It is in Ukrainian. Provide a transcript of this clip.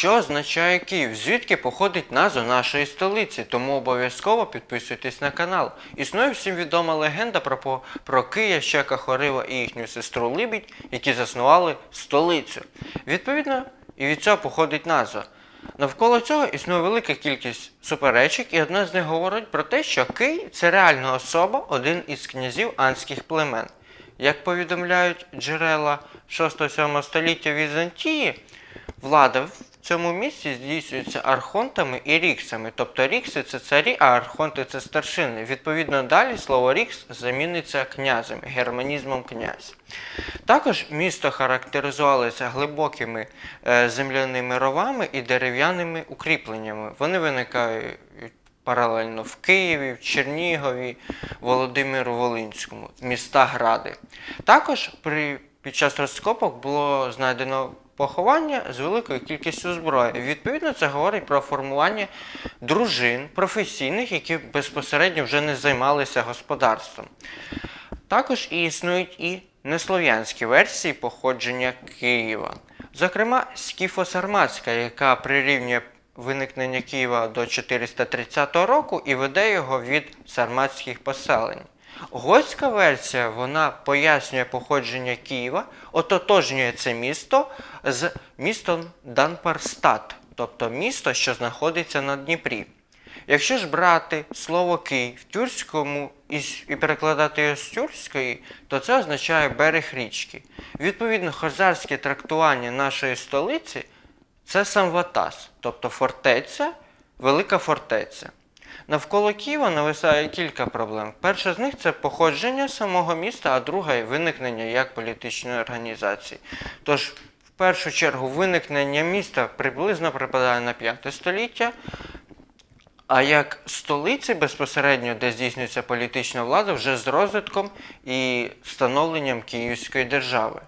Що означає Київ? Звідки походить назва нашої столиці? Тому обов'язково підписуйтесь на канал. Існує всім відома легенда про, про Кия, Щека Хорива і їхню сестру Либідь, які заснували столицю. Відповідно, і від цього походить назва. Навколо цього існує велика кількість суперечок, і одна з них говорить про те, що Кий це реальна особа, один із князів анських племен. Як повідомляють джерела 6-7 століття Візантії, влада цьому місці здійснюється архонтами і ріксами. Тобто рікси це царі, а архонти це старшини. Відповідно, далі слово рікс заміниться князем, германізмом князь. Також місто характеризувалося глибокими е, земляними ровами і дерев'яними укріпленнями. Вони виникають паралельно в Києві, в Чернігові, Володимиру Волинському, міста Гради. Також при, під час розкопок було знайдено поховання з великою кількістю зброї. Відповідно, це говорить про формування дружин професійних, які безпосередньо вже не займалися господарством. Також і існують і неслов'янські версії походження Києва. Зокрема, скіфо-сарматська, яка прирівнює виникнення Києва до 430 року і веде його від сарматських поселень. Готська версія вона пояснює походження Києва, ототожнює це місто з містом Данпарстат, тобто місто, що знаходиться на Дніпрі. Якщо ж брати слово Кий в тюркському і, перекладати його з тюркської, то це означає берег річки. Відповідно, хозарське трактування нашої столиці це Самватас, тобто фортеця, велика фортеця. Навколо Києва нависає кілька проблем. Перша з них це походження самого міста, а друга виникнення як політичної організації. Тож, в першу чергу, виникнення міста приблизно припадає на 5 століття, а як столиці безпосередньо, де здійснюється політична влада, вже з розвитком і становленням Київської держави.